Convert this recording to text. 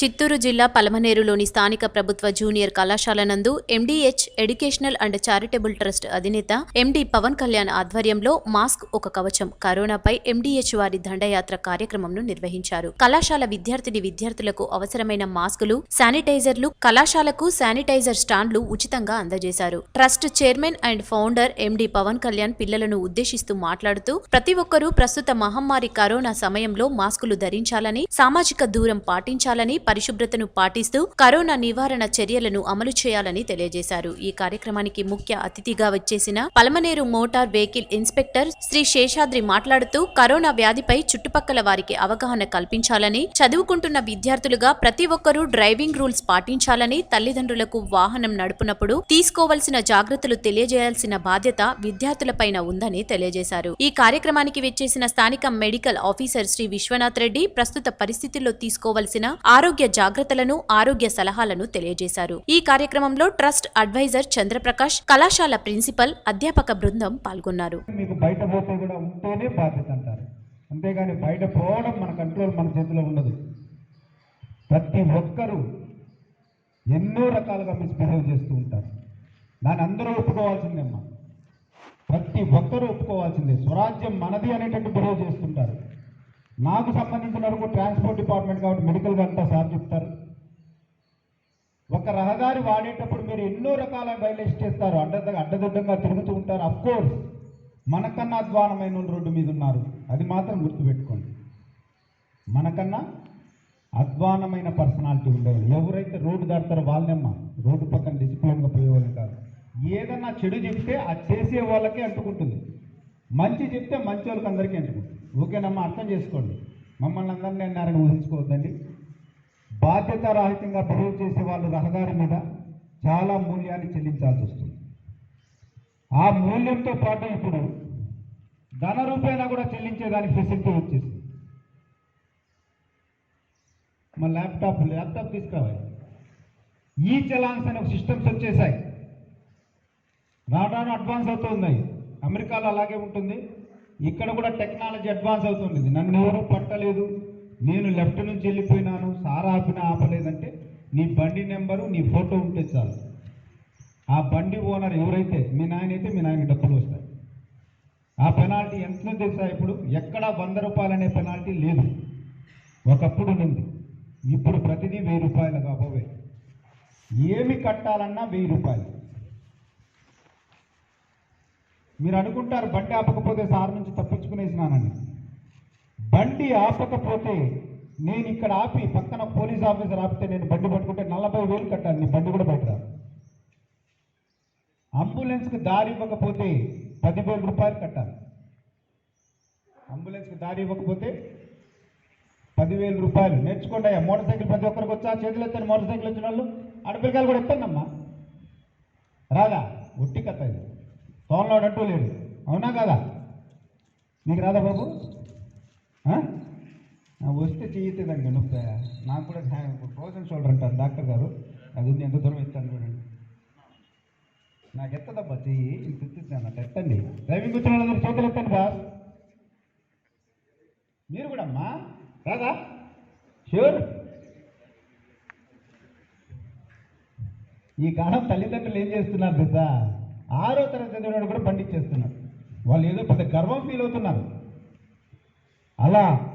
చిత్తూరు జిల్లా పలమనేరులోని స్థానిక ప్రభుత్వ జూనియర్ కళాశాల నందు MDH educational and charitable trust అధినేత ఎండి పవన్ కళ్యాణ్ ఆధ్వర్యంలో మాస్క్ ఒక కవచం. కరోనాపై ఎండీహెచ్ వారి దండయాత్ర కార్యక్రమంను నిర్వహించారు. కళాశాల విద్యార్థిని విద్యార్థులకు అవసరమైన మాస్కులు శానిటైజర్లు కళాశాలకు శానిటైజర్ స్టాండ్లు ఉచితంగా అందజేశారు. Trust chairman and founder MD Pavan Kalyan పిల్లలను ఉద్దేశిస్తూ మాట్లాడుతూ ప్రతి ఒక్కరూ ప్రస్తుత మహమ్మారి కరోనా సమయంలో మాస్కులు ధరించాలని సామాజిక దూరం పాటించాలని పరిశుభ్రతను పాటిస్తూ కరోనా నివారణ చర్యలను అమలు చేయాలని తెలియజేశారు. ఈ కార్యక్రమానికి ముఖ్య అతిథిగా వచ్చేసిన Palamaneru motor vehicle inspector Shri Seshadri మాట్లాడుతూ కరోనా వ్యాధిపై చుట్టుపక్కల వారికి అవగాహన కల్పించాలని చదువుకుంటున్న విద్యార్థులుగా ప్రతి ఒక్కరూ డ్రైవింగ్ రూల్స్ పాటించాలని తల్లిదండ్రులకు వాహనం నడుపునప్పుడు తీసుకోవలసిన జాగ్రత్తలు తెలియజేయాల్సిన బాధ్యత విద్యార్థులపైన ఉందని తెలియజేశారు. ఈ కార్యక్రమానికి విచ్చేసిన స్థానిక మెడికల్ ఆఫీసర్ శ్రీ విశ్వనాథ్ రెడ్డి ప్రస్తుత పరిస్థితుల్లో తీసుకోవలసిన ఆరోగ్య ఆరోగ్య జాగ్రత్తలను ఆరోగ్య సలహాలను తెలియజేశారు. ఈ కార్యక్రమంలో ట్రస్ట్ అడ్వైజర్ చంద్రప్రకాష్ కళాశాల ప్రిన్సిపల్ అధ్యాపక బృందం పాల్గొన్నారు. మీకు బయట పోతే కూడా ఉంటేనే బాధ్యత అంటారు అంతేగాని బయట పోవడం మన కంట్రోల్ మన చేతిలో ఉండదు. ప్రతి ఒక్కరూ ఎన్నో రకాలుగా మిస్బిహేవ్ చేస్తూ ఉంటారు. దాన్ని అందరూ ఒప్పుకోవాల్సిందేమ్మా ప్రతి ఒక్కరూ ఒప్పుకోవాల్సిందే. స్వరాజ్యం మనది అనేటట్టు బిహేవ్ చేస్తుంటారు. నాకు సంబంధించిన వరకు ట్రాన్స్పోర్ట్ డిపార్ట్మెంట్ కాబట్టి మెడికల్గా అంతా సార్ చెప్తారు. ఒక రహదారి వాడేటప్పుడు మీరు ఎన్నో రకాల వైలేషన్ చేస్తారు. అడ్డ అడ్డదిడ్డంగా తిరుగుతూ ఉంటారు. అఫ్ కోర్స్ మనకన్నా అధ్వానమైన రోడ్డు మీద ఉన్నారు. అది మాత్రం గుర్తుపెట్టుకోండి. మనకన్నా అధ్వానమైన పర్సనాలిటీ ఉండేవాళ్ళు. ఎవరైతే రోడ్డు దాటుతారో వాళ్ళేమ్మా రోడ్డు పక్కన డిసిప్లిన్గా పోయేవాళ్ళు కాదు. ఏదన్నా చెడు చెప్తే అది చేసే వాళ్ళకే అంటుకుంటుంది. మంచి చెప్తే మంచి వాళ్ళకి అందరికీ అంటుకుంటుంది. ఓకేనమ్మా అర్థం చేసుకోండి. మమ్మల్ని అందరినీ అన్నారని ఊహించుకోవద్దండి. బాధ్యత రాహిత్యంగా బిహేవ్ చేసే వాళ్ళు రహదారి మీద చాలా మూల్యాన్ని చెల్లించాల్సి వస్తుంది. ఆ మూల్యంతో పాటు ఇప్పుడు ధన రూపేణా కూడా చెల్లించేదానికి ఫెసిలిటీ వచ్చేసింది. మా ల్యాప్టాప్ ల్యాప్టాప్ తీసుకురావాలి. ఈ చలాన్స్ అనే ఒక సిస్టమ్స్ వచ్చేసాయి. రాను అడ్వాన్స్ అవుతూ అమెరికాలో అలాగే ఉంటుంది. ఇక్కడ కూడా టెక్నాలజీ అడ్వాన్స్ అవుతుంది నన్ను ఎవరు పట్టలేదు. నేను లెఫ్ట్ నుంచి వెళ్ళిపోయినాను. సార్ ఆపినా ఆపలేదంటే నీ బండి నెంబరు నీ ఫోటో ఉంటే చాలు. ఆ బండి ఓనర్ ఎవరైతే మీ నాయన అయితే మీ నాయనకి డబ్బులు వస్తాయి. ఆ పెనాల్టీ ఎంత తెలుసా ఇప్పుడు? ఎక్కడ వంద రూపాయలు అనే పెనాల్టీ లేదు. ఒకప్పుడు ఉంది ఇప్పుడు ప్రతిదీ వెయ్యి రూపాయలు కాబోవే. ఏమి కట్టాలన్నా వెయ్యి రూపాయలు. మీరు అనుకుంటారు బండి ఆపకపోతే సార్ నుంచి తప్పించుకునేసినానని. బండి ఆపకపోతే నేను ఇక్కడ ఆపి పక్కన పోలీస్ ఆఫీసర్ ఆపితే నేను బండి పట్టుకుంటే నలభై వేలు కట్టాలి నీ బండి కూడా బయట. అంబులెన్స్కి దారి ఇవ్వకపోతే పదివేల రూపాయలు కట్టాలి. అంబులెన్స్కి దారి ఇవ్వకపోతే పదివేల రూపాయలు. నేర్చుకోండి అయ్యా మోటార్ సైకిల్ ప్రతి ఒక్కరికి వచ్చా? చేతులు ఎత్తాను మోటార్ సైకిల్ వచ్చిన వాళ్ళు ఆడపిల్లకాయలు కూడా ఎత్తానమ్మా రాదా? ఒట్టి కథ ఇది. తోనలోడు అంటూ లేడు అవునా కదా? నీకు రాదా బాబు? వస్తే చెయ్యలేదండి నొప్పి. నాకు కూడా ఫ్రోజన్ షోల్డర్ అంటారు డాక్టర్ గారు. అది ఉంది ఎంత దూరం ఇస్తాను చూడండి. నాకు ఎత్తదబ్బా చెయ్యి ఇంత ఎత్తిస్తాను అట్లా ఎత్తండి. డ్రైవింగ్ వచ్చిన వాళ్ళందరూ చేతులు ఎత్తండి బా మీరు కూడా అమ్మా? రాదా? షూర్ ఈ కాలం తల్లిదండ్రులు ఏం చేస్తున్నారు తెలుసా? ఆరో తరగతి చదివిన కూడా పండిచ్చేస్తున్నారు వాళ్ళు ఏదో పెద్ద గర్వం ఫీల్ అవుతున్నారు. అలా